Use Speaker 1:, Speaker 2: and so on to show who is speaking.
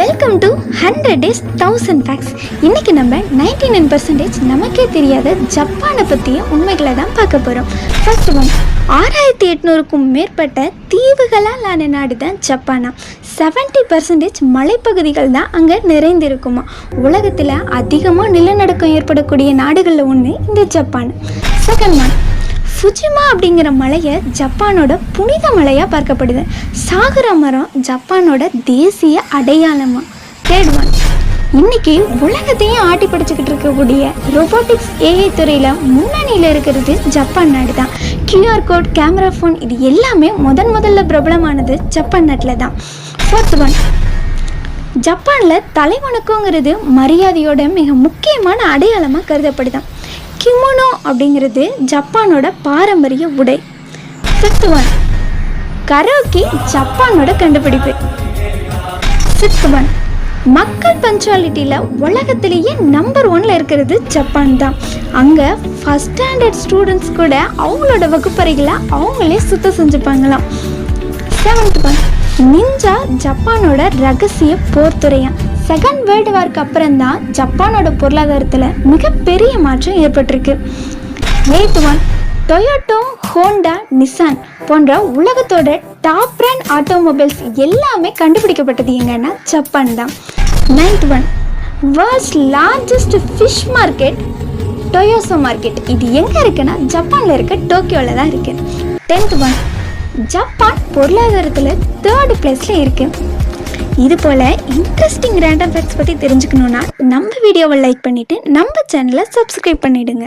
Speaker 1: Welcome to hundred days thousand facts இன்றைக்கி நம்ம ninety nine percentage நமக்கே தெரியாத ஜப்பானை பற்றிய உண்மைகளை தான் பார்க்க போகிறோம் ஃபர்ஸ்ட் ஒன் ஆறாயிரத்தி எட்நூறுக்கும் மேற்பட்ட தீவுகளால் ஆன நாடு தான் ஜப்பானா. செவன்ட்டி பர்சன்டேஜ் மலைப்பகுதிகள் தான் அங்கே நிறைந்திருக்குமா. உலகத்தில் அதிகமாக நிலநடுக்கம் ஏற்படக்கூடிய நாடுகளில் ஒன்று இந்த ஜப்பான். செகண்ட் ஒன் ஃபுஜிமா அப்படிங்கிற மலையை ஜப்பானோட புனித மலையாக பார்க்கப்படுது. சாகர மரம் ஜப்பானோட தேசிய அடையாளமா? தேர்ட் ஒன் இன்னைக்கு உலகத்தையும் ஆட்டி படிச்சுக்கிட்டு இருக்கக்கூடிய ரோபோட்டிக்ஸ் ஏஐ துறையில் முன்னணியில் இருக்கிறது ஜப்பான் நாடு தான். கியூஆர் கோட் கேமரா ஃபோன் இது எல்லாமே முதன் முதல்ல பிரபலமானது ஜப்பான் நாட்டில் தான். ஃபோர்த் ஒன் ஜப்பானில் தலைவணக்கங்கிறது மரியாதையோட மிக முக்கியமான அடையாளமாக கருதப்படுதான். கிமோனோ அப்படிங்கிறது ஜப்பானோட பாரம்பரிய உடை. ஃபிஃப்த் ஒன் கரோக்கி ஜப்பானோட கண்டுபிடிப்பு. சிக்ஸ்த் ஒன் மக்கள் பஞ்சுவாலிட்டியில் உலகத்திலேயே நம்பர் ஒன்ல இருக்கிறது ஜப்பான் தான். அங்கே ஃபஸ்ட் ஸ்டாண்டர்ட் ஸ்டூடெண்ட்ஸ் கூட அவங்களோட வகுப்பறைகளை அவங்களே சுத்தம் செஞ்சுப்பாங்களாம். செவன்த் ஒன் நிஞ்சா ஜப்பானோட ரகசிய போர்த்துறையா செகண்ட் வேர்ல்டு வார்க்கு அப்புறம் தான் ஜப்பானோட பொருளாதாரத்தில் மிகப்பெரிய மாற்றம் ஏற்பட்டிருக்கு. Eighth one Toyota Honda Nissan போன்ற உலகத்தோட டாப் பிராண்ட் ஆட்டோமொபைல்ஸ் எல்லாமே கண்டுபிடிக்கப்பட்டது எங்கன்னா ஜப்பான் தான். Ninth one world's largest fish market Toyosu market இது எங்கே இருக்குன்னா ஜப்பானில் இருக்க டோக்கியோவில் தான் இருக்குது டென்த் ஒன் ஜப்பான் பொருளாதாரத்தில் தேர்டு பிளேஸில் இருக்குது இது போல் இன்ட்ரெஸ்டிங் ரேண்டம் ஃபேக்ட்ஸ் பற்றி தெரிஞ்சுக்கணுன்னா நம்ம வீடியோவை லைக் பண்ணிவிட்டு நம்ம சேனலை சப்ஸ்கிரைப் பண்ணிவிடுங்க